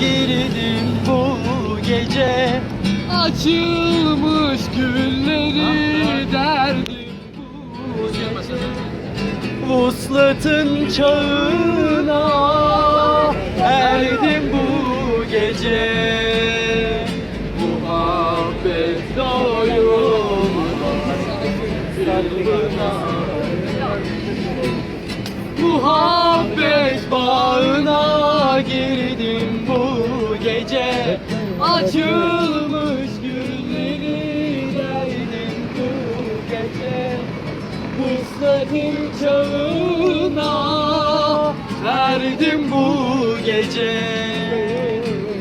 girdim bu gece. Açılmış gülleri derdim bu gece. Vuslatın çağına erdim bu gece. Muhabbet doyum. Muhabbet bağına girdim Açılmış gülleri derdim bu gece. Vuslatın çağına erdim bu gece.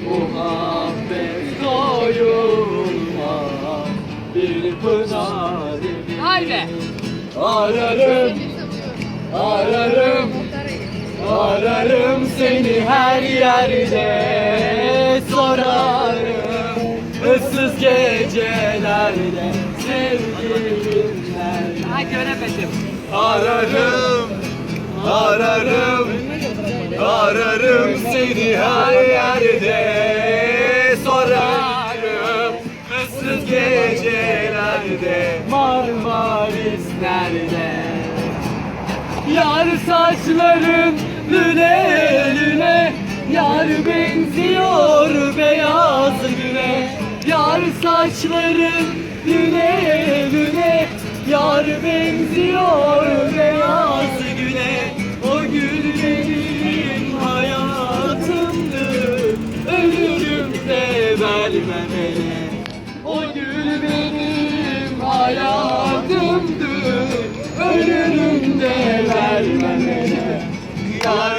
Muhabbet doyulmaz bir pınar Haydi. Ararım, ararım, ararım seni her yerde Sorarım ıssız gecelerde sevgilimler Haydi öğrenmedim. Ararım, ararım, ararım seni her yerde Sorarım ıssız gecelerde Marmaris nerede? Yar saçların lüle Yar benziyor beyaz güne Yar saçların lüle lüle Yar benziyor beyaz güne O gül benim hayatımdı. Ölürüm de vermemeli O gül benim hayatımdı. Ölürüm de vermemeli Yar yar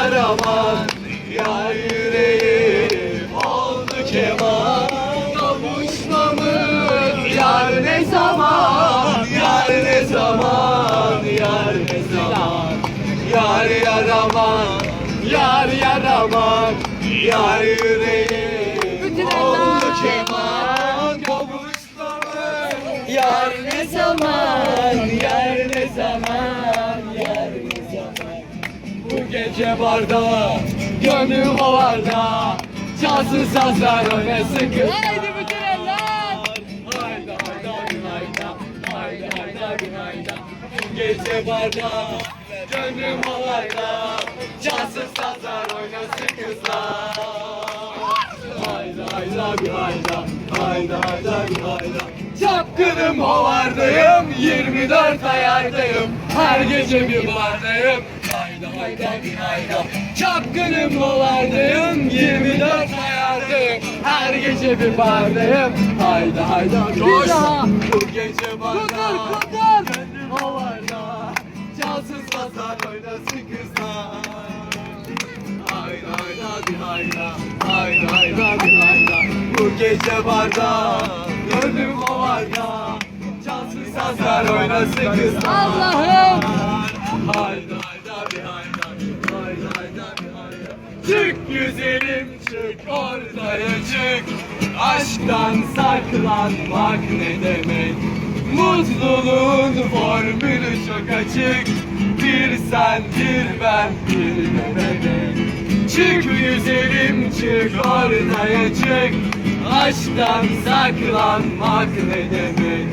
yar yar aman Yar yüreğim oldu keman. Kavuşmamız yar ne zaman? Yar ne zaman, yar ne zaman? Yar yar aman, yar yar aman Yar yüreğim gece barda, gönlüm havarda Çalsın sazlar oynasın kızlar Haydi bütün eller. Hayda hayda gün hayda Hayda hayda gün hayda Bu gece barda Gönlüm havarda Çalsın sazlar oynasın kızlar Hayda hayda gün hayda Hayda hayda gün hayda Çapkınım havardayım 24 ayardayım Her gece bir bardayım Hayda hayda hayda Çapkınım havardayım 24 ayardayım Her gece bir bardayım. Hayda hayda Bir daha. Bu gece barda Kudur, kudur. Gönlüm havarda Çalsın sazlar oynasın kızlar. Hayda hayda bir hayda Hayda hayda bir hayda Bu gece barda Gönlüm havarda Çalsın sazlar oynasın kızlar. Allah'ım. Hayda hayda güzelim çık ortaya çık. Aşktan saklanmak ne demek? Mutluluğun formülü çok açık. Bir sen bir ben bir de bebek. Çık güzelim çık ortaya çık. Aşktan saklanmak ne demek?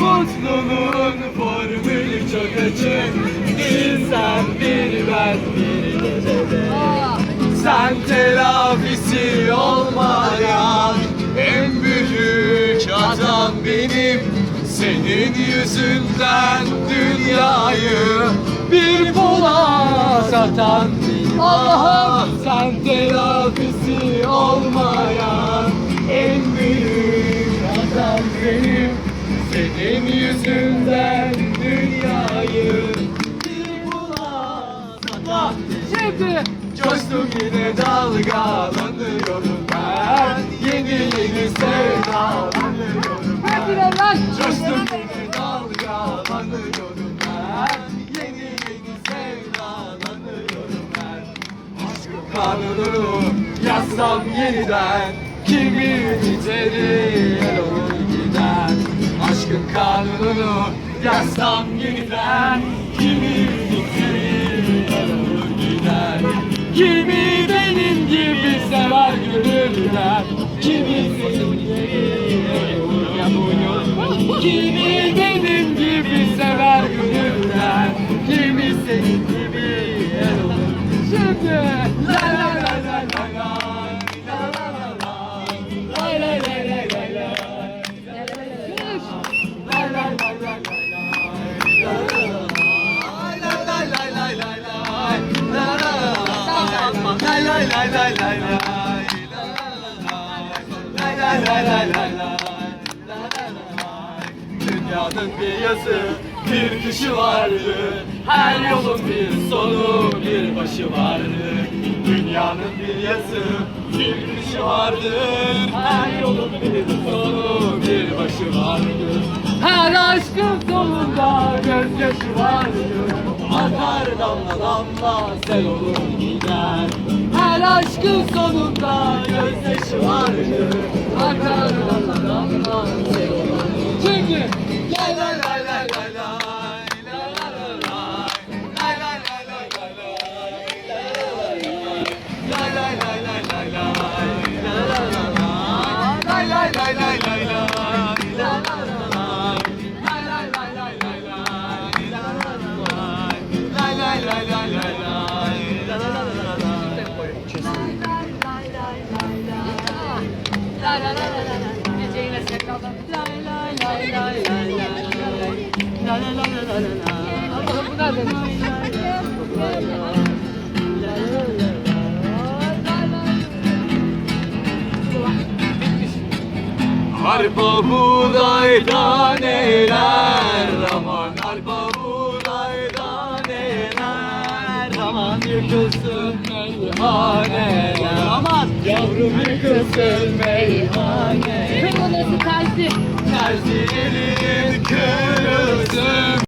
Mutluluğun formülü çok açık. Bir sen bir ben bir de bebek sen telafisi olmayan en büyük adam benim. Senin yüzünden dünyayı bir bula satan Allah'ım! Sen telafisi olmayan en büyük adam benim. Senin yüzünden Şimdi. Coştum yine dalgalanıyorum ben Yeni yeni sevdalanıyorum Hadi ben lan. Coştum yine dalgalanıyorum ben Yeni yeni sevdalanıyorum ben Aşkın kanunu yazsam yeniden Kimi biterir olur gider Aşkın kanunu yazsam yeniden Kimi Dünyanın bir yazı bir kişi vardı. Her yolun bir sonu bir başı vardı. Dünyanın bir yazı bir kişi vardı. Her yolun bir sonu bir başı vardı. Her aşkın sonunda gözyaşı vardı. Akar damla damla sel olur gider. Her aşkın sonunda gözyaşı vardı. 有一些 Harpa buğdaydan eyler aman Aman yıkılsın meyhaneler Aman yavrum yıkılsın meyhaneler Kırılması tersi Tersi elin kırılsın